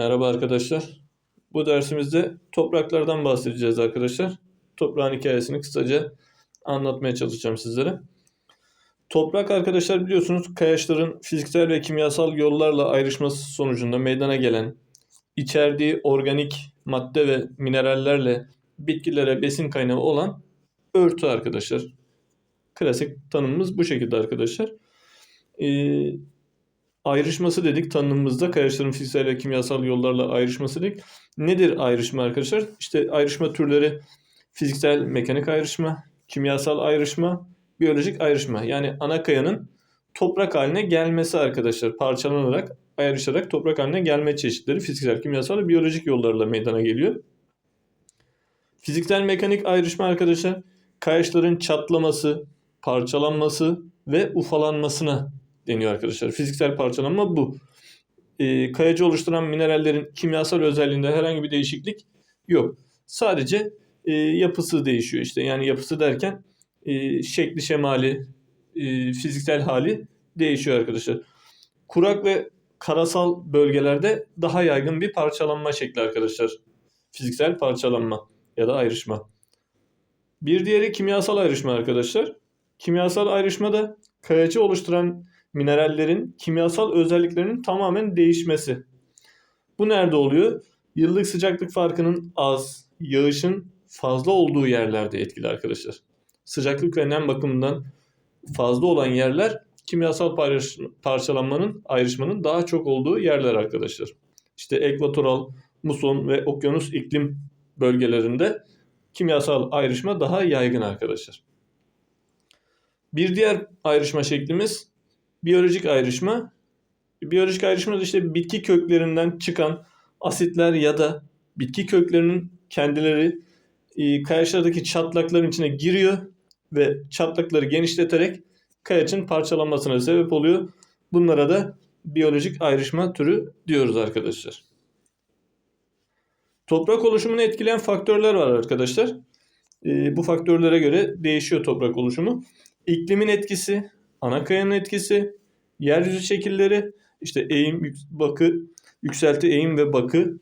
Merhaba arkadaşlar. Bu dersimizde topraklardan bahsedeceğiz arkadaşlar. Toprağın hikayesini kısaca anlatmaya çalışacağım sizlere. Toprak arkadaşlar biliyorsunuz kayaçların fiziksel ve kimyasal yollarla ayrışması sonucunda meydana gelen içerdiği organik madde ve minerallerle bitkilere besin kaynağı olan örtü arkadaşlar. Klasik tanımımız bu şekilde arkadaşlar. Ee, ayrışması dedik tanımımızda kayaçların fiziksel ve kimyasal yollarla ayrışması dedik. Nedir ayrışma arkadaşlar? İşte ayrışma türleri fiziksel mekanik ayrışma, kimyasal ayrışma, biyolojik ayrışma. Yani ana kayanın toprak haline gelmesi arkadaşlar parçalanarak ayrışarak toprak haline gelme çeşitleri fiziksel, kimyasal ve biyolojik yollarla meydana geliyor. Fiziksel mekanik ayrışma arkadaşlar kayaçların çatlaması, parçalanması ve ufalanmasına deniyor arkadaşlar. Fiziksel parçalanma bu. E, kayacı oluşturan minerallerin kimyasal özelliğinde herhangi bir değişiklik yok. Sadece e, yapısı değişiyor işte. Yani yapısı derken e, şekli şemali, e, fiziksel hali değişiyor arkadaşlar. Kurak ve karasal bölgelerde daha yaygın bir parçalanma şekli arkadaşlar. Fiziksel parçalanma ya da ayrışma. Bir diğeri kimyasal ayrışma arkadaşlar. Kimyasal ayrışma da kayacı oluşturan minerallerin kimyasal özelliklerinin tamamen değişmesi. Bu nerede oluyor? Yıllık sıcaklık farkının az, yağışın fazla olduğu yerlerde etkili arkadaşlar. Sıcaklık ve nem bakımından fazla olan yerler kimyasal parçalanmanın, ayrışmanın daha çok olduğu yerler arkadaşlar. İşte ekvatoral, muson ve okyanus iklim bölgelerinde kimyasal ayrışma daha yaygın arkadaşlar. Bir diğer ayrışma şeklimiz biyolojik ayrışma. Biyolojik ayrışma da işte bitki köklerinden çıkan asitler ya da bitki köklerinin kendileri e, kayaçlardaki çatlakların içine giriyor ve çatlakları genişleterek kayaçın parçalanmasına sebep oluyor. Bunlara da biyolojik ayrışma türü diyoruz arkadaşlar. Toprak oluşumunu etkileyen faktörler var arkadaşlar. E, bu faktörlere göre değişiyor toprak oluşumu. İklimin etkisi, ana kayanın etkisi, yeryüzü şekilleri, işte eğim, bakı, yükselti, eğim ve bakı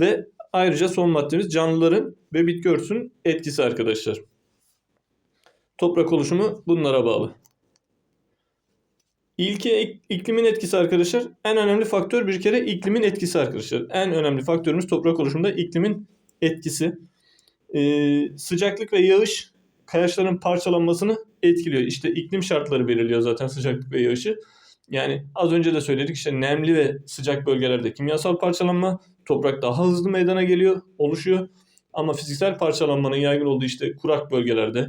ve ayrıca son maddemiz canlıların ve bitki örtüsünün etkisi arkadaşlar. Toprak oluşumu bunlara bağlı. İlki iklimin etkisi arkadaşlar. En önemli faktör bir kere iklimin etkisi arkadaşlar. En önemli faktörümüz toprak oluşumunda iklimin etkisi. Ee, sıcaklık ve yağış kayaçların parçalanmasını etkiliyor. İşte iklim şartları belirliyor zaten sıcaklık ve yağışı. Yani az önce de söyledik işte nemli ve sıcak bölgelerde kimyasal parçalanma toprak daha hızlı meydana geliyor, oluşuyor. Ama fiziksel parçalanmanın yaygın olduğu işte kurak bölgelerde,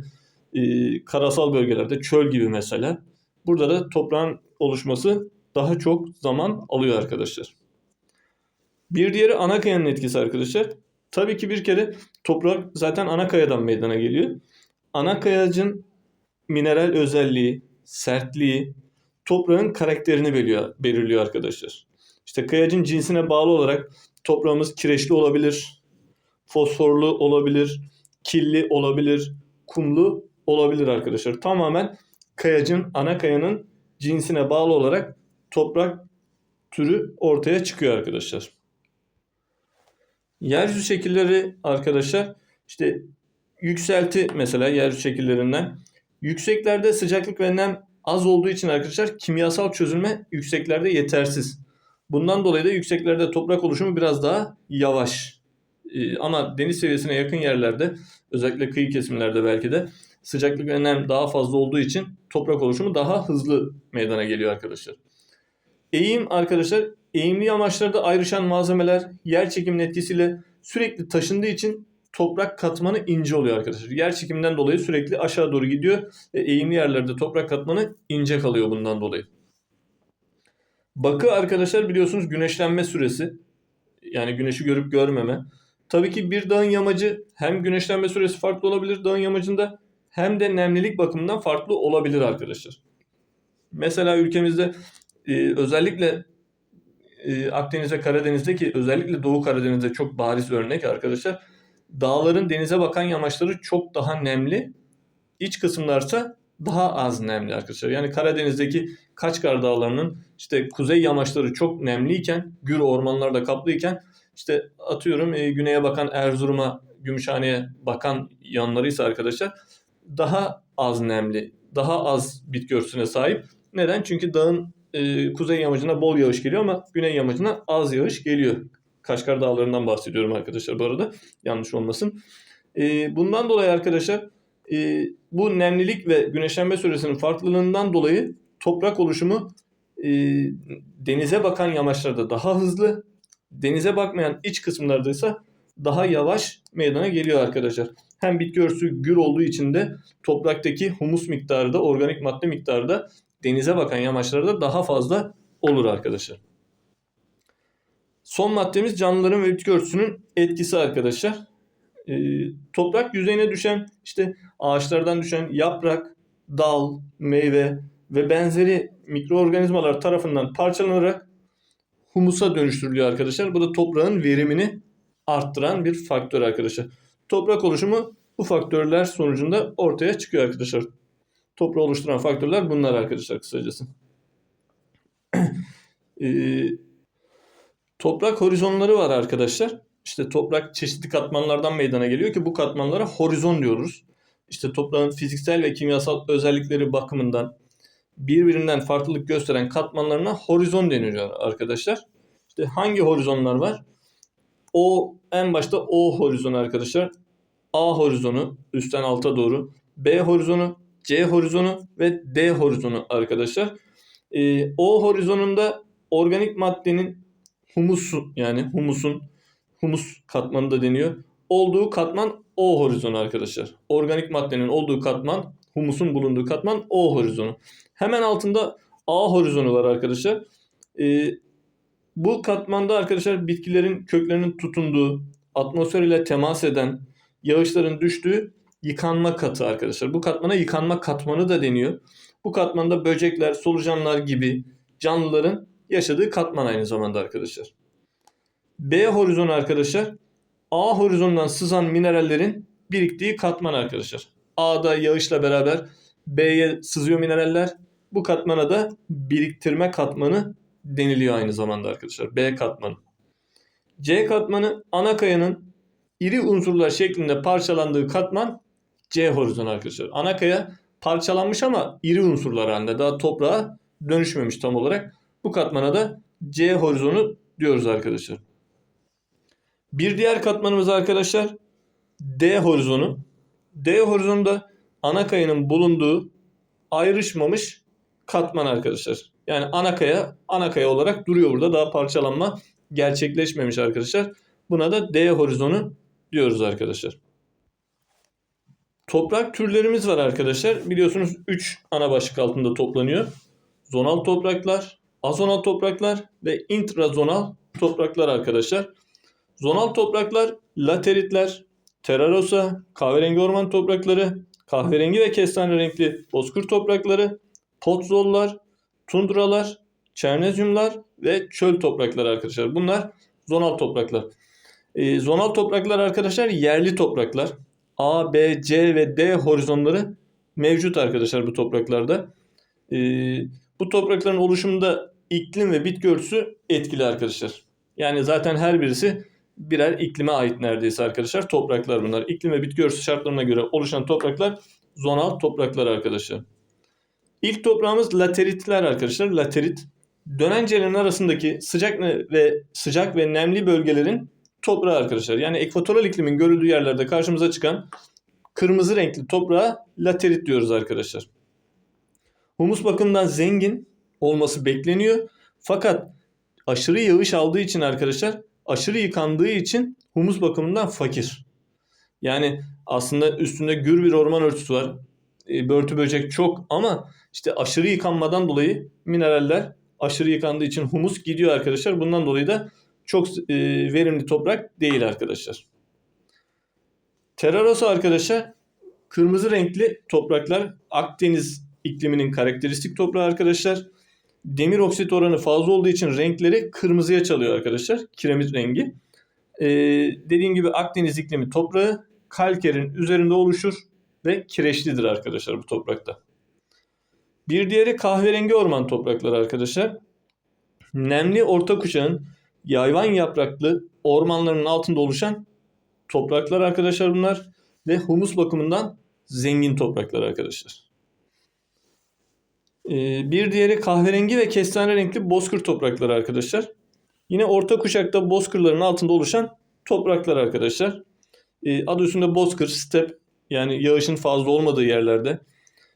e, karasal bölgelerde, çöl gibi mesela. Burada da toprağın oluşması daha çok zaman alıyor arkadaşlar. Bir diğeri ana kayanın etkisi arkadaşlar. Tabii ki bir kere toprak zaten ana kayadan meydana geliyor. Ana kayacın mineral özelliği, sertliği, toprağın karakterini belirliyor, belirliyor arkadaşlar. İşte kayacın cinsine bağlı olarak toprağımız kireçli olabilir, fosforlu olabilir, killi olabilir, kumlu olabilir arkadaşlar. Tamamen kayacın, ana kayanın cinsine bağlı olarak toprak türü ortaya çıkıyor arkadaşlar. Yeryüzü şekilleri arkadaşlar işte yükselti mesela yeryüzü şekillerinden. Yükseklerde sıcaklık ve nem az olduğu için arkadaşlar kimyasal çözülme yükseklerde yetersiz. Bundan dolayı da yükseklerde toprak oluşumu biraz daha yavaş. Ee, ama deniz seviyesine yakın yerlerde özellikle kıyı kesimlerde belki de sıcaklık ve nem daha fazla olduğu için toprak oluşumu daha hızlı meydana geliyor arkadaşlar. Eğim arkadaşlar eğimli amaçlarda ayrışan malzemeler yer çekiminin etkisiyle sürekli taşındığı için toprak katmanı ince oluyor arkadaşlar. Yer çekiminden dolayı sürekli aşağı doğru gidiyor ve eğimli yerlerde toprak katmanı ince kalıyor bundan dolayı. Bakı arkadaşlar biliyorsunuz güneşlenme süresi. Yani güneşi görüp görmeme. Tabii ki bir dağın yamacı hem güneşlenme süresi farklı olabilir dağın yamacında hem de nemlilik bakımından farklı olabilir arkadaşlar. Mesela ülkemizde e, özellikle e, Akdeniz Karadeniz'deki özellikle Doğu Karadeniz'de çok bariz örnek arkadaşlar Dağların denize bakan yamaçları çok daha nemli. İç kısımlarsa daha az nemli arkadaşlar. Yani Karadeniz'deki Kaçkar Dağları'nın işte kuzey yamaçları çok nemliyken, gür ormanlarda kaplıyken işte atıyorum e, güneye bakan Erzurum'a, Gümüşhane'ye bakan yanlarıysa arkadaşlar daha az nemli, daha az bitki örtüsüne sahip. Neden? Çünkü dağın e, kuzey yamacına bol yağış geliyor ama güney yamacına az yağış geliyor. Kaşgar Dağları'ndan bahsediyorum arkadaşlar bu arada. Yanlış olmasın. E, bundan dolayı arkadaşlar e, bu nemlilik ve güneşlenme süresinin farklılığından dolayı toprak oluşumu e, denize bakan yamaçlarda daha hızlı, denize bakmayan iç kısımlarda ise daha yavaş meydana geliyor arkadaşlar. Hem bitki örtüsü gür olduğu için de topraktaki humus miktarı da organik madde miktarı da denize bakan yamaçlarda daha fazla olur arkadaşlar. Son maddemiz canlıların ve bitki örtüsünün etkisi arkadaşlar. Ee, toprak yüzeyine düşen işte ağaçlardan düşen yaprak, dal, meyve ve benzeri mikroorganizmalar tarafından parçalanarak humusa dönüştürülüyor arkadaşlar. Bu da toprağın verimini arttıran bir faktör arkadaşlar. Toprak oluşumu bu faktörler sonucunda ortaya çıkıyor arkadaşlar. Toprağı oluşturan faktörler bunlar arkadaşlar kısacası. Ee, toprak horizonları var arkadaşlar. İşte toprak çeşitli katmanlardan meydana geliyor ki bu katmanlara horizon diyoruz. İşte toprağın fiziksel ve kimyasal özellikleri bakımından birbirinden farklılık gösteren katmanlarına horizon deniliyor arkadaşlar. İşte hangi horizonlar var? O en başta O horizonu arkadaşlar. A horizonu üstten alta doğru. B horizonu, C horizonu ve D horizonu arkadaşlar. Ee, o horizonunda organik maddenin humusun yani humusun humus katmanı da deniyor. Olduğu katman O horizonu arkadaşlar. Organik maddenin olduğu katman, humusun bulunduğu katman O horizonu. Hemen altında A horizonu var arkadaşlar. Ee, bu katmanda arkadaşlar bitkilerin köklerinin tutunduğu, atmosfer ile temas eden, yağışların düştüğü yıkanma katı arkadaşlar. Bu katmana yıkanma katmanı da deniyor. Bu katmanda böcekler, solucanlar gibi canlıların yaşadığı katman aynı zamanda arkadaşlar. B horizonu arkadaşlar A horizonundan sızan minerallerin biriktiği katman arkadaşlar. A'da yağışla beraber B'ye sızıyor mineraller. Bu katmana da biriktirme katmanı deniliyor aynı zamanda arkadaşlar. B katmanı. C katmanı ana kayanın iri unsurlar şeklinde parçalandığı katman C horizonu arkadaşlar. Ana kaya parçalanmış ama iri unsurlar halinde daha toprağa dönüşmemiş tam olarak. Bu katmana da C horizonu diyoruz arkadaşlar. Bir diğer katmanımız arkadaşlar D horizonu. D horizonunda ana kayanın bulunduğu ayrışmamış katman arkadaşlar. Yani ana kaya ana kaya olarak duruyor burada. Daha parçalanma gerçekleşmemiş arkadaşlar. Buna da D horizonu diyoruz arkadaşlar. Toprak türlerimiz var arkadaşlar. Biliyorsunuz 3 ana başlık altında toplanıyor. Zonal topraklar, azonal topraklar ve intrazonal topraklar arkadaşlar. Zonal topraklar lateritler, terarosa, kahverengi orman toprakları, kahverengi ve kestane renkli bozkır toprakları, potzollar, tundralar, çernezyumlar ve çöl toprakları arkadaşlar. Bunlar zonal topraklar. E, zonal topraklar arkadaşlar yerli topraklar. A, B, C ve D horizonları mevcut arkadaşlar bu topraklarda. E, bu toprakların oluşumunda iklim ve bitki örtüsü etkili arkadaşlar. Yani zaten her birisi birer iklime ait neredeyse arkadaşlar. Topraklar bunlar. İklim ve bitki örtüsü şartlarına göre oluşan topraklar zonal topraklar arkadaşlar. İlk toprağımız lateritler arkadaşlar. Laterit dönencelerin arasındaki sıcak ve sıcak ve nemli bölgelerin toprağı arkadaşlar. Yani ekvatoral iklimin görüldüğü yerlerde karşımıza çıkan kırmızı renkli toprağa laterit diyoruz arkadaşlar. Humus bakımından zengin olması bekleniyor. Fakat aşırı yağış aldığı için arkadaşlar aşırı yıkandığı için humus bakımından fakir. Yani aslında üstünde gür bir orman örtüsü var. E, börtü böcek çok ama işte aşırı yıkanmadan dolayı mineraller aşırı yıkandığı için humus gidiyor arkadaşlar. Bundan dolayı da çok e, verimli toprak değil arkadaşlar. Terrarosa arkadaşlar kırmızı renkli topraklar Akdeniz ikliminin karakteristik toprağı arkadaşlar. Demir oksit oranı fazla olduğu için renkleri kırmızıya çalıyor arkadaşlar. Kiremit rengi. Ee, dediğim gibi Akdeniz iklimi toprağı kalkerin üzerinde oluşur ve kireçlidir arkadaşlar bu toprakta. Bir diğeri kahverengi orman toprakları arkadaşlar. Nemli orta kuşağın yayvan yapraklı ormanlarının altında oluşan topraklar arkadaşlar bunlar. Ve humus bakımından zengin topraklar arkadaşlar. Ee, bir diğeri kahverengi ve kestane renkli bozkır toprakları arkadaşlar. Yine orta kuşakta bozkırların altında oluşan topraklar arkadaşlar. Ee, adı üstünde bozkır, step yani yağışın fazla olmadığı yerlerde.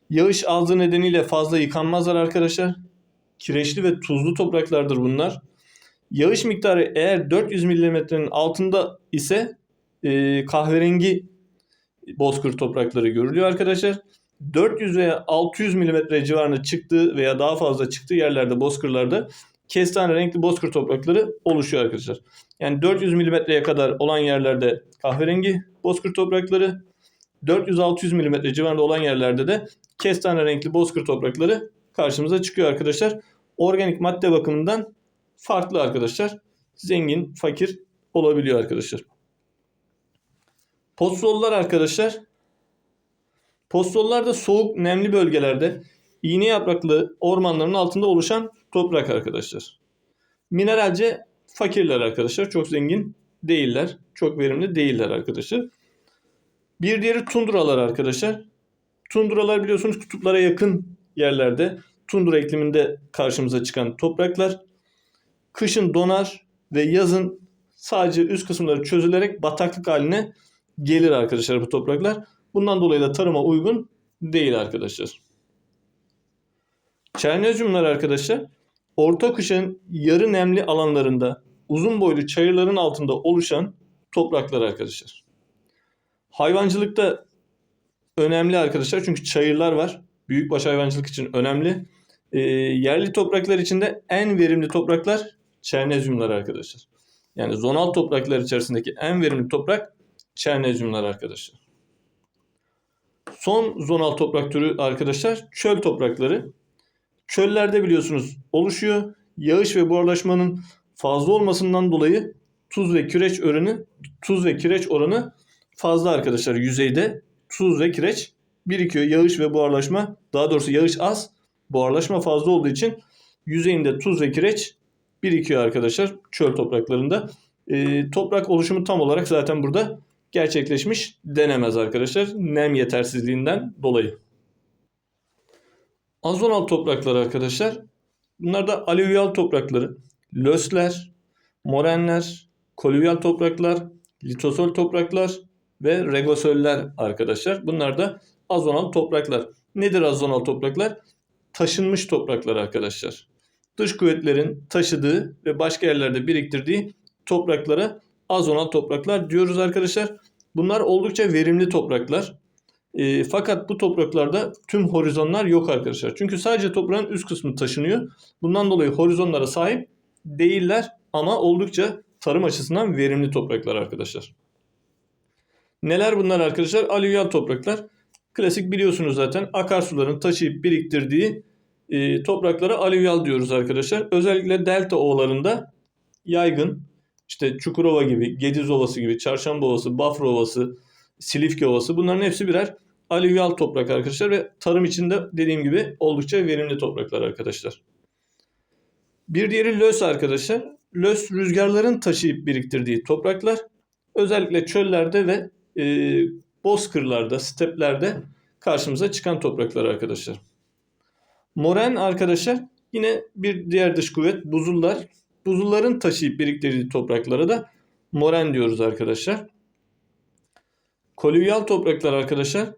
Yağış azlığı nedeniyle fazla yıkanmazlar arkadaşlar. Kireçli ve tuzlu topraklardır bunlar. Yağış miktarı eğer 400 milimetrenin altında ise e, kahverengi bozkır toprakları görülüyor arkadaşlar. 400 veya 600 milimetre civarında çıktığı veya daha fazla çıktığı yerlerde bozkırlarda kestane renkli bozkır toprakları oluşuyor arkadaşlar. Yani 400 milimetreye kadar olan yerlerde kahverengi bozkır toprakları, 400-600 milimetre civarında olan yerlerde de kestane renkli bozkır toprakları karşımıza çıkıyor arkadaşlar. Organik madde bakımından farklı arkadaşlar. Zengin, fakir olabiliyor arkadaşlar. Postollar arkadaşlar. Postollar da soğuk, nemli bölgelerde iğne yapraklı ormanların altında oluşan toprak arkadaşlar. Mineralce fakirler arkadaşlar. Çok zengin değiller. Çok verimli değiller arkadaşlar. Bir diğeri tundralar arkadaşlar. Tundralar biliyorsunuz kutuplara yakın yerlerde tundra ikliminde karşımıza çıkan topraklar. Kışın donar ve yazın sadece üst kısımları çözülerek bataklık haline gelir arkadaşlar bu topraklar. Bundan dolayı da tarıma uygun değil arkadaşlar. Çernezyumlar arkadaşlar orta kışın yarı nemli alanlarında uzun boylu çayırların altında oluşan topraklar arkadaşlar. Hayvancılıkta önemli arkadaşlar çünkü çayırlar var. Büyükbaş hayvancılık için önemli. E, yerli topraklar içinde en verimli topraklar çernezyumlar arkadaşlar. Yani zonal topraklar içerisindeki en verimli toprak çernezyumlar arkadaşlar. Son zonal toprak türü arkadaşlar çöl toprakları. Çöllerde biliyorsunuz oluşuyor. Yağış ve buharlaşmanın fazla olmasından dolayı tuz ve kireç oranı tuz ve kireç oranı fazla arkadaşlar yüzeyde tuz ve kireç birikiyor. Yağış ve buharlaşma daha doğrusu yağış az buharlaşma fazla olduğu için yüzeyinde tuz ve kireç birikiyor arkadaşlar çöl topraklarında. E, toprak oluşumu tam olarak zaten burada gerçekleşmiş denemez arkadaşlar. Nem yetersizliğinden dolayı. Azonal toprakları arkadaşlar. Bunlar da alüvyal toprakları. Lösler, morenler, kolüvyal topraklar, litosol topraklar ve regosöller arkadaşlar. Bunlar da azonal topraklar. Nedir azonal topraklar? Taşınmış topraklar arkadaşlar. Dış kuvvetlerin taşıdığı ve başka yerlerde biriktirdiği topraklara azonal topraklar diyoruz arkadaşlar. Bunlar oldukça verimli topraklar. E, fakat bu topraklarda tüm horizonlar yok arkadaşlar. Çünkü sadece toprağın üst kısmı taşınıyor. Bundan dolayı horizonlara sahip değiller ama oldukça tarım açısından verimli topraklar arkadaşlar. Neler bunlar arkadaşlar? Alüvyal topraklar. Klasik biliyorsunuz zaten akarsuların taşıyıp biriktirdiği e, topraklara alüvyal diyoruz arkadaşlar. Özellikle delta ovalarında yaygın işte Çukurova gibi, Gediz Ovası gibi, Çarşamba Ovası, Bafra Ovası, Silifke Ovası bunların hepsi birer alüvyal toprak arkadaşlar ve tarım içinde dediğim gibi oldukça verimli topraklar arkadaşlar. Bir diğeri lös arkadaşlar. Lös rüzgarların taşıyıp biriktirdiği topraklar. Özellikle çöllerde ve e, bozkırlarda, steplerde karşımıza çıkan topraklar arkadaşlar. Moren arkadaşlar yine bir diğer dış kuvvet buzullar. Buzulların taşıyıp biriktirdiği topraklara da moren diyoruz arkadaşlar. Kolüvyal topraklar arkadaşlar.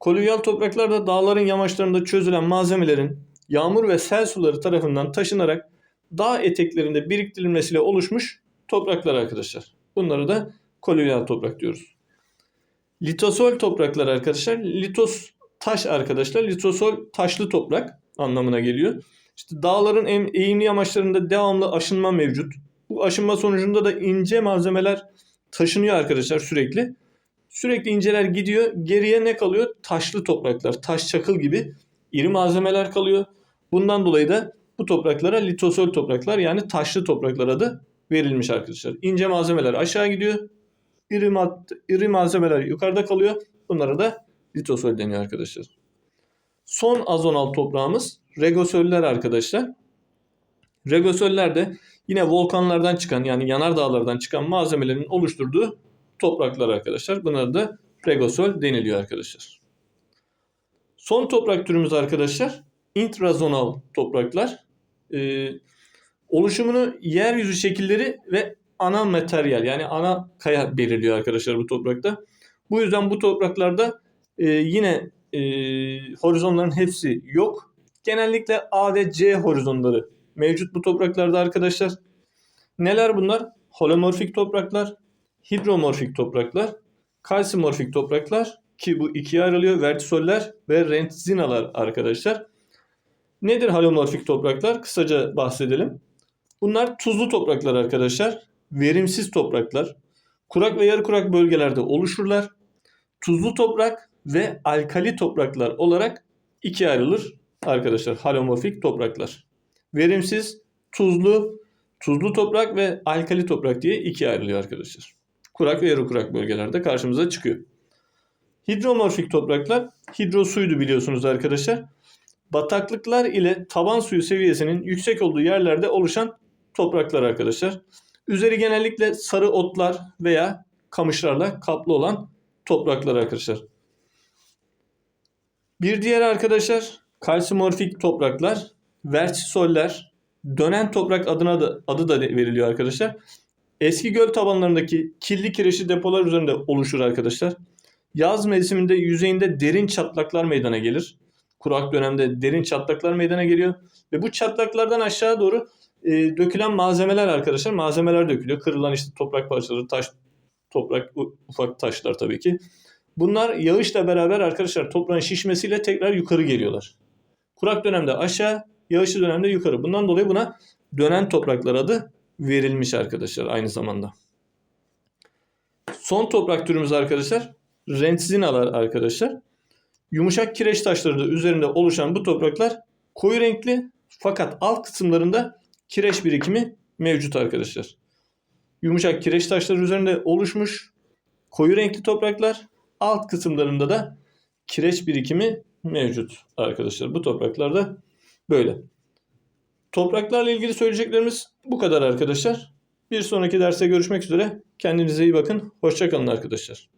Kolüvyal topraklarda dağların yamaçlarında çözülen malzemelerin yağmur ve sel suları tarafından taşınarak dağ eteklerinde biriktirilmesiyle oluşmuş topraklar arkadaşlar. Bunları da kolüvyal toprak diyoruz. Litosol topraklar arkadaşlar. Litos taş arkadaşlar. Litosol taşlı toprak anlamına geliyor. İşte dağların en eğimli yamaçlarında devamlı aşınma mevcut. Bu aşınma sonucunda da ince malzemeler taşınıyor arkadaşlar sürekli. Sürekli inceler gidiyor. Geriye ne kalıyor? Taşlı topraklar, taş çakıl gibi iri malzemeler kalıyor. Bundan dolayı da bu topraklara litosol topraklar yani taşlı topraklar adı verilmiş arkadaşlar. İnce malzemeler aşağı gidiyor. İri, iri malzemeler yukarıda kalıyor. Bunlara da litosol deniyor arkadaşlar. Son azonal toprağımız regosöller arkadaşlar. Regosöller de yine volkanlardan çıkan yani yanardağlardan çıkan malzemelerin oluşturduğu topraklar arkadaşlar. Bunlara da regosöl deniliyor arkadaşlar. Son toprak türümüz arkadaşlar intrazonal topraklar. Ee, oluşumunu yeryüzü şekilleri ve ana materyal yani ana kaya belirliyor arkadaşlar bu toprakta. Bu yüzden bu topraklarda e, yine e, horizonların hepsi yok. Genellikle A ve C horizonları mevcut bu topraklarda arkadaşlar. Neler bunlar? Holomorfik topraklar, hidromorfik topraklar, kalsimorfik topraklar ki bu ikiye ayrılıyor. Vertisoller ve rentzinalar arkadaşlar. Nedir halomorfik topraklar? Kısaca bahsedelim. Bunlar tuzlu topraklar arkadaşlar. Verimsiz topraklar. Kurak ve yarı kurak bölgelerde oluşurlar. Tuzlu toprak ve alkali topraklar olarak ikiye ayrılır arkadaşlar. Halomorfik topraklar. Verimsiz, tuzlu, tuzlu toprak ve alkali toprak diye ikiye ayrılıyor arkadaşlar. Kurak ve yarı kurak bölgelerde karşımıza çıkıyor. Hidromorfik topraklar hidrosuydu biliyorsunuz arkadaşlar. Bataklıklar ile taban suyu seviyesinin yüksek olduğu yerlerde oluşan topraklar arkadaşlar. Üzeri genellikle sarı otlar veya kamışlarla kaplı olan topraklar arkadaşlar. Bir diğer arkadaşlar kalsimorfik topraklar, vertisoller, dönen toprak adına da adı da veriliyor arkadaşlar. Eski göl tabanlarındaki kirli kireçli depolar üzerinde oluşur arkadaşlar. Yaz mevsiminde yüzeyinde derin çatlaklar meydana gelir. Kurak dönemde derin çatlaklar meydana geliyor. Ve bu çatlaklardan aşağı doğru e, dökülen malzemeler arkadaşlar. Malzemeler dökülüyor. Kırılan işte toprak parçaları, taş, toprak, ufak taşlar tabii ki. Bunlar yağışla beraber arkadaşlar toprağın şişmesiyle tekrar yukarı geliyorlar. Kurak dönemde aşağı, yağışlı dönemde yukarı. Bundan dolayı buna dönen topraklar adı verilmiş arkadaşlar aynı zamanda. Son toprak türümüz arkadaşlar rentzinalar arkadaşlar. Yumuşak kireç taşları üzerinde oluşan bu topraklar koyu renkli fakat alt kısımlarında kireç birikimi mevcut arkadaşlar. Yumuşak kireç taşları üzerinde oluşmuş koyu renkli topraklar alt kısımlarında da kireç birikimi mevcut arkadaşlar. Bu topraklarda böyle. Topraklarla ilgili söyleyeceklerimiz bu kadar arkadaşlar. Bir sonraki derste görüşmek üzere. Kendinize iyi bakın. Hoşçakalın arkadaşlar.